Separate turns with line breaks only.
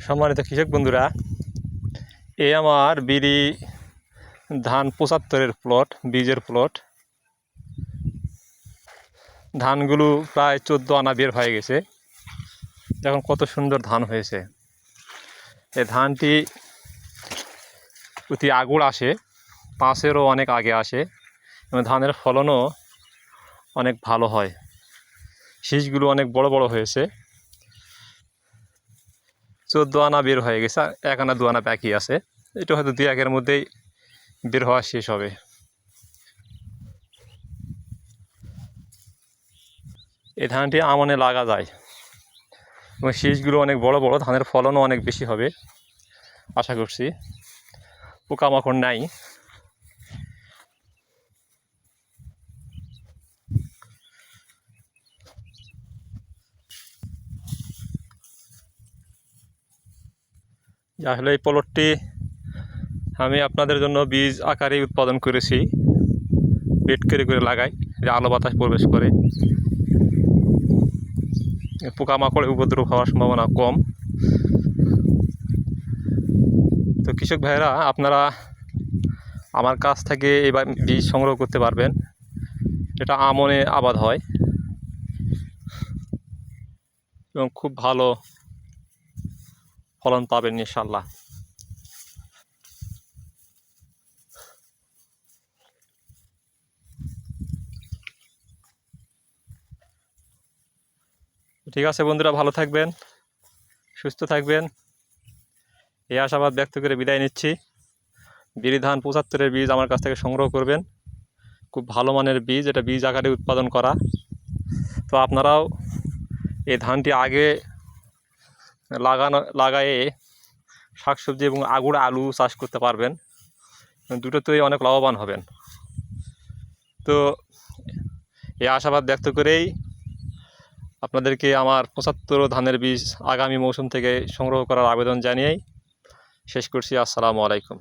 সম্মানিত কৃষক বন্ধুরা, এ আমার বিড়ি ধান পঁচাত্তরের প্লট, বীজের প্লট। ধানগুলো প্রায় চোদ্দ আনা বের হয়ে গেছে। এখন কত সুন্দর ধান হয়েছে। এই ধানটি অতি আগুড় আসে, পাঁচেরও অনেক আগে আসে, এবং ধানের ফলনও অনেক ভালো হয়। শীষগুলো অনেক বড় বড় হয়েছে। চোদ্দ আনা বের হয়ে গেছে এক আনা দু আনা আছে। এটা হয়তো দুই একের মধ্যেই বের হওয়া শেষ হবে। এই ধানটি আমনে লাগা যায়। এবং শীষগুলো অনেক বড় বড়, ধানের ফলনও অনেক বেশি হবে, আশা করছি। পোকামাকড় নাই। আসলে এই প্লটটি আমি আপনাদের জন্য বীজ আকারে উৎপাদন করেছি। বেড করে করে লাগাই, যে আলো বাতাস প্রবেশ করে। পোকামাকড় উপদ্রব হওয়ার সম্ভাবনা কম। তো কৃষক ভাইরা আপনারা আমার কাছ থেকে এবার বীজ সংগ্রহ করতে পারবেন। এটা আমনে আবাদ হয়। এবং খুব ভালো ফলন পাবেন ইনশাল্লাহ ঠিক আছে বন্ধুরা, ভালো থাকবেন, সুস্থ থাকবেন। এই আশাবাদ ব্যক্ত করে বিদায় নিচ্ছি। বিড়ি ধান পঁচাত্তরের বীজ আমার কাছ থেকে সংগ্রহ করবেন। খুব ভালো মানের বীজ, এটা বীজ আকারে উৎপাদন করা। তো আপনারাও এই ধানটি আগে লাগানো, লাগায়ে শাকসবজি এবং আগুড় আলু চাষ করতে পারবেন। দুটোতেই অনেক লাভবান হবেন। তো এই আশাবাদ ব্যক্ত করেই আপনাদেরকে আমার পঁচাত্তর ধানের বীজ আগামী মৌসুম থেকে সংগ্রহ করার আবেদন জানিয়েই শেষ করছি। আসসালামু আলাইকুম।